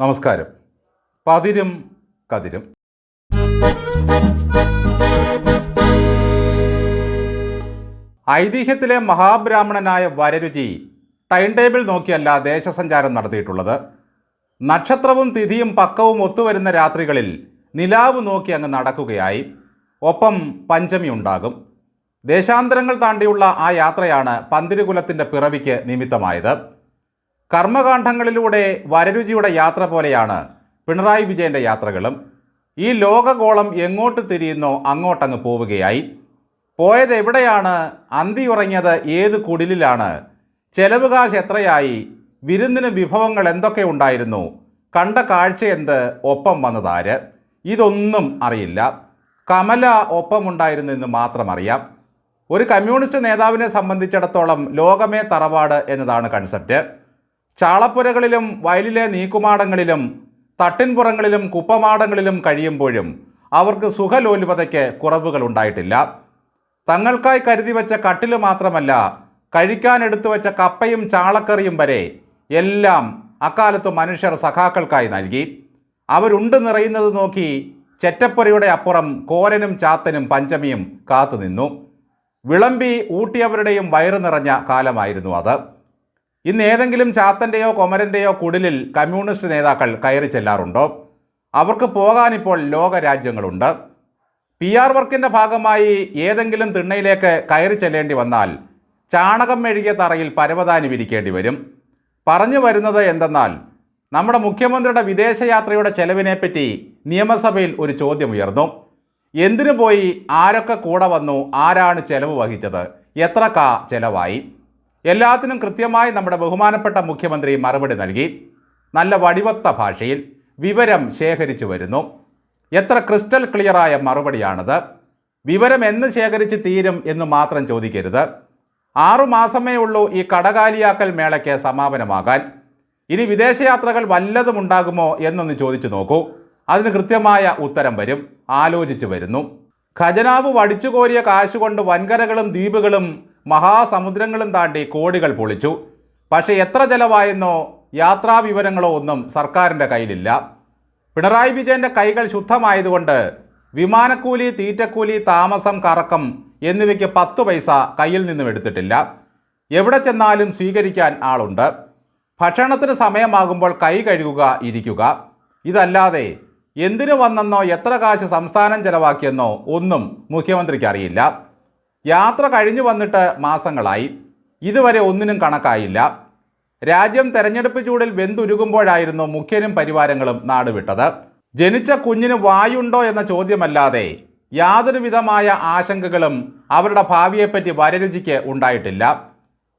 നമസ്കാരം. പതിരും കതിരും. ഐതിഹ്യത്തിലെ മഹാബ്രാഹ്മണനായ വരരുചി ടൈം ടേബിൾ നോക്കിയല്ല ദേശസഞ്ചാരം നടത്തിയിട്ടുള്ളത്. നക്ഷത്രവും തിഥിയും പക്കവും ഒത്തുവരുന്ന രാത്രികളിൽ നിലാവ് നോക്കി അങ്ങ് നടക്കുകയായി. ഒപ്പം പഞ്ചമി ഉണ്ടാകും. ദേശാന്തരങ്ങൾ താണ്ടിയുള്ള ആ യാത്രയാണ് പന്തിരുകുലത്തിന്റെ പിറവിക്ക് നിമിത്തമായത്. കർമ്മകാന്ഡങ്ങളിലൂടെ വരരുചിയുടെ യാത്ര പോലെയാണ് പിണറായി വിജയന്റെ യാത്രകളും. ഈ ലോകഗോളം എങ്ങോട്ട് തിരിയുന്നോ അങ്ങോട്ടങ്ങ് പോവുകയായി. പോയത് എവിടെയാണ്? അന്തി ഉറങ്ങിയത് ഏത് കുടിലിലാണ്? ചെലവ് കാശ് എത്രയായി? വിരുന്നിന് വിഭവങ്ങൾ എന്തൊക്കെ ഉണ്ടായിരുന്നു? കണ്ട കാഴ്ച എന്ത്? ഒപ്പം വന്നതാര് ഇതൊന്നും അറിയില്ല. കമല ഒപ്പമുണ്ടായിരുന്നു എന്ന് മാത്രം അറിയാം. ഒരു കമ്മ്യൂണിസ്റ്റ് നേതാവിനെ സംബന്ധിച്ചിടത്തോളം ലോകമേ തറവാട് എന്നതാണ് കൺസെപ്റ്റ് ചാളപ്പുരകളിലും വയലിലെ നീക്കുമാടങ്ങളിലും തട്ടിൻപുറങ്ങളിലും കുപ്പമാടങ്ങളിലും കഴിയുമ്പോഴും അവർക്ക് സുഖലോലുപതയ്ക്ക് കുറവുകൾ ഉണ്ടായിട്ടില്ല തങ്ങൾക്കായി കരുതി വെച്ച കട്ടിൽ മാത്രമല്ല കഴിക്കാനെടുത്തു വെച്ച കപ്പയും ചാളക്കറിയും വരെ എല്ലാം അക്കാലത്ത് മനുഷ്യർ സഖാക്കൾക്കായി നൽകി. അവരുണ്ട് നിറയുന്നത് നോക്കി ചെറ്റപ്പുരയുടെ അപ്പുറം കോരനും ചാത്തനും പഞ്ചമിയും കാത്തുനിന്നു. വിളമ്പി ഊട്ടിയവരുടെയും വയറ് നിറഞ്ഞ കാലമായിരുന്നു അത്. ഇന്ന് ഏതെങ്കിലും ചാത്തന്റെയോ കൊമരന്റെയോ കുടിലിൽ കമ്മ്യൂണിസ്റ്റ് നേതാക്കൾ കയറി ചെല്ലാറുണ്ടോ? അവർക്ക് പോകാനിപ്പോൾ ലോകരാജ്യങ്ങളുണ്ട്. പി ആർ വർക്കിന്റെ ഭാഗമായി ഏതെങ്കിലും തിണ്ണയിലേക്ക് കയറി ചെല്ലേണ്ടി വന്നാൽ ചാണകം മെഴുകിയ തറയിൽ പരവതാനി വിരിക്കേണ്ടി വരും. പറഞ്ഞു വരുന്നത് എന്തെന്നാൽ നമ്മുടെ മുഖ്യമന്ത്രിയുടെ വിദേശയാത്രയുടെ ചെലവിനെപ്പറ്റി നിയമസഭയിൽ ഒരു ചോദ്യം ഉയർന്നു. എന്തിനു പോയി ആരൊക്കെ കൂടെ വന്നു ആരാണ് ചെലവ് വഹിച്ചത് എത്ര കാ ചെലവായി? എല്ലാത്തിനും കൃത്യമായി നമ്മുടെ ബഹുമാനപ്പെട്ട മുഖ്യമന്ത്രി മറുപടി നൽകി. നല്ല വടിവത്ത ഭാഷയിൽ വിവരം ശേഖരിച്ചു വരുന്നു. എത്ര ക്രിസ്റ്റൽ ക്ലിയറായ മറുപടിയാണത്. വിവരം എന്ന് ശേഖരിച്ച് തീരും എന്ന് മാത്രം ചോദിക്കരുത്. ആറുമാസമേ ഉള്ളൂ ഈ കടകാലിയാക്കൽ മേളയ്ക്ക് സമാപനമാകാൻ. ഇനി വിദേശയാത്രകൾ വല്ലതും ഉണ്ടാകുമോ എന്നൊന്ന് ചോദിച്ചു നോക്കൂ. അതിന് കൃത്യമായ ഉത്തരം വരും. ആലോചിച്ചു വരുന്നു. ഖജനാവ് വടിച്ചുകോരിയ കാശുകൊണ്ട് വൻകരകളും ദ്വീപുകളും മഹാസമുദ്രങ്ങളും താണ്ടി കോടികൾ പൊളിച്ചു. പക്ഷേ എത്ര ചെലവായെന്നോ യാത്രാ വിവരങ്ങളോ ഒന്നും സർക്കാരിന്റെ കയ്യിലില്ല. പിണറായി വിജയന്റെ കൈകൾ ശുദ്ധമായതുകൊണ്ട് വിമാനക്കൂലി തീറ്റക്കൂലി താമസം കറക്കം എന്നിവയ്ക്ക് പത്ത് പൈസ കയ്യിൽ നിന്നും എടുത്തിട്ടില്ല. എവിടെ ചെന്നാലും സ്വീകരിക്കാൻ ആളുണ്ട്. ഭക്ഷണത്തിന് സമയമാകുമ്പോൾ കൈ കഴുകുക ഇരിക്കുക. ഇതല്ലാതെ എന്തിനു വന്നെന്നോ എത്ര കാശ് സംസ്ഥാനം ചെലവാക്കിയെന്നോ ഒന്നും മുഖ്യമന്ത്രിക്ക് അറിയില്ല. യാത്ര കഴിഞ്ഞു വന്നിട്ട് മാസങ്ങളായി. ഇതുവരെ ഒന്നിനും കണക്കായില്ല. രാജ്യം തെരഞ്ഞെടുപ്പ് ചൂടിൽ വെന്തുരുകുമ്പോഴായിരുന്നു മുഖ്യനും പരിവാരങ്ങളും നാടുവിട്ടത്. ജനിച്ച കുഞ്ഞിന് വായുണ്ടോ എന്ന ചോദ്യമല്ലാതെ യാതൊരു വിധമായ ആശങ്കകളും അവരുടെ ഭാവിയെപ്പറ്റി വരരുചിക്ക് ഉണ്ടായിട്ടില്ല.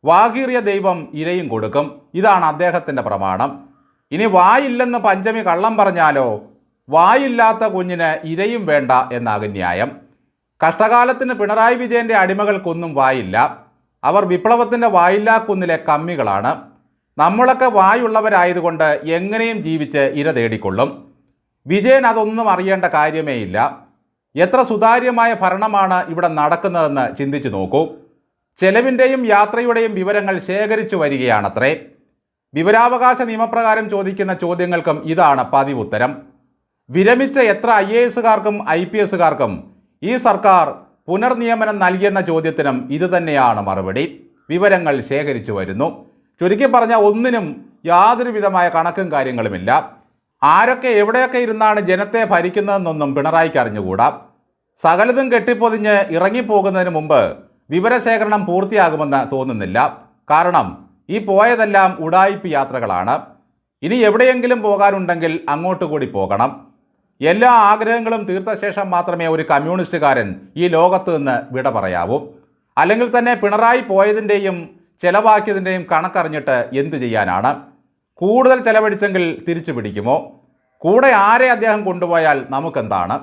വാകീറിയ ദൈവം ഇരയും കൊടുക്കും. ഇതാണ് അദ്ദേഹത്തിന്റെ പ്രമാണം. ഇനി വായില്ലെന്ന് പഞ്ചമി കള്ളം പറഞ്ഞാലോ? വായില്ലാത്ത കുഞ്ഞിന് ഇരയും വേണ്ട എന്നാകും ന്യായം. കഷ്ടകാലത്തിന് പിണറായി വിജയന്റെ അടിമകൾക്കൊന്നും വായില്ല. അവർ വിപ്ലവത്തിന്റെ വായില്ലാ കുന്നിലെ കമ്മികളാണ്. നമ്മളൊക്കെ വായുള്ളവരായതുകൊണ്ട് എങ്ങനെയും ജീവിച്ച് ഇര തേടിക്കൊള്ളും. വിജയൻ അതൊന്നും അറിയേണ്ട കാര്യമേയില്ല എത്ര സുതാര്യമായ ഭരണമാണ് ഇവിടെ നടക്കുന്നതെന്ന് ചിന്തിച്ചു നോക്കൂ. ചെലവിന്റെയും യാത്രയുടെയും വിവരങ്ങൾ ശേഖരിച്ചു വരികയാണത്രേ. വിവരാവകാശ നിയമപ്രകാരം ചോദിക്കുന്ന ചോദ്യങ്ങൾക്കും ഇതാണ് പതിവുത്തരം. വിരമിച്ച എത്ര ഐ എ എസുകാർക്കും ഐ പി എസുകാർക്കും ഈ സർക്കാർ പുനർനിയമനം നൽകിയെന്ന ചോദ്യത്തിനും ഇതുതന്നെയാണ് മറുപടി. വിവരങ്ങൾ ശേഖരിച്ചു വരുന്നു. ചുരുക്കി പറഞ്ഞ ഒന്നിനും യാതൊരു വിധമായ കണക്കും കാര്യങ്ങളുമില്ല. ആരൊക്കെ എവിടെയൊക്കെ ഇരുന്നാണ് ജനത്തെ ഭരിക്കുന്നതെന്നൊന്നും പിണറായിക്ക് അറിഞ്ഞുകൂടാ. സകലതും കെട്ടിപ്പൊതിഞ്ഞ് ഇറങ്ങിപ്പോകുന്നതിന് മുമ്പ് വിവരശേഖരണം പൂർത്തിയാകുമെന്ന് തോന്നുന്നില്ല. കാരണം ഈ പോയതെല്ലാം ഉടായിപ്പ് യാത്രകളാണ്. ഇനി എവിടെയെങ്കിലും പോകാനുണ്ടെങ്കിൽ അങ്ങോട്ട് കൂടി പോകണം. എല്ലാ ആഗ്രഹങ്ങളും തീർത്ത ശേഷം മാത്രമേ ഒരു കമ്മ്യൂണിസ്റ്റുകാരൻ ഈ ലോകത്ത് നിന്ന് വിട പറയാവൂ. അല്ലെങ്കിൽ തന്നെ പിണറായി പോയതിന്റെയും ചെലവാക്കിയതിന്റെയും കണക്കറിഞ്ഞിട്ട് എന്തു ചെയ്യാനാണ്? കൂടുതൽ ചെലവഴിച്ചെങ്കിൽ തിരിച്ചു പിടിക്കുമോ? കൂടെ ആരെ അദ്ദേഹം കൊണ്ടുപോയാൽ നമുക്കെന്താണ്?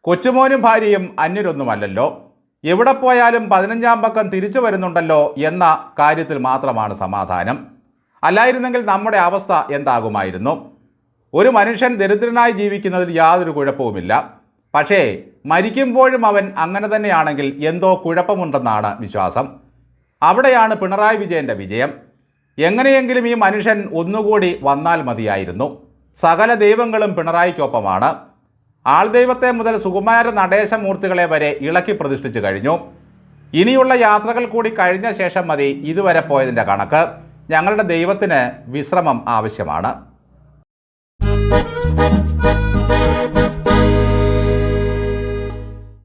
കൊച്ചുമോനും ഭാര്യയും അന്യരൊന്നുമല്ലല്ലോ. എവിടെ പോയാലും പതിനഞ്ചാം പക്കം തിരിച്ചു വരുന്നുണ്ടല്ലോ എന്ന കാര്യത്തിൽ മാത്രമാണ് സമാധാനം. അല്ലായിരുന്നെങ്കിൽ നമ്മുടെ അവസ്ഥ എന്താകുമായിരുന്നു? ഒരു മനുഷ്യൻ ദരിദ്രനായി ജീവിക്കുന്നതിൽ യാതൊരു കുഴപ്പവുമില്ല. പക്ഷേ മരിക്കുമ്പോഴും അവൻ അങ്ങനെ തന്നെയാണെങ്കിൽ എന്തോ കുഴപ്പമുണ്ടെന്നാണ് വിശ്വാസം. അവിടെയാണ് പിണറായി വിജയന്റെ വിജയം. എങ്ങനെയെങ്കിലും ഈ മനുഷ്യൻ ഒന്നുകൂടി വന്നാൽ മതിയായിരുന്നു. സകല ദൈവങ്ങളും പിണറായിക്കൊപ്പമാണ്. ആൾദൈവത്തെ മുതൽ സുകുമാര നടേശമൂർത്തികളെ വരെ ഇളക്കി പ്രതിഷ്ഠിച്ചു കഴിഞ്ഞു. ഇനിയുള്ള യാത്രകൾ കൂടി കഴിഞ്ഞ ശേഷം മതി ഇതുവരെ പോയതിന്റെ കണക്ക്. ഞങ്ങളുടെ ദൈവത്തിന് വിശ്രമം ആവശ്യമാണ്.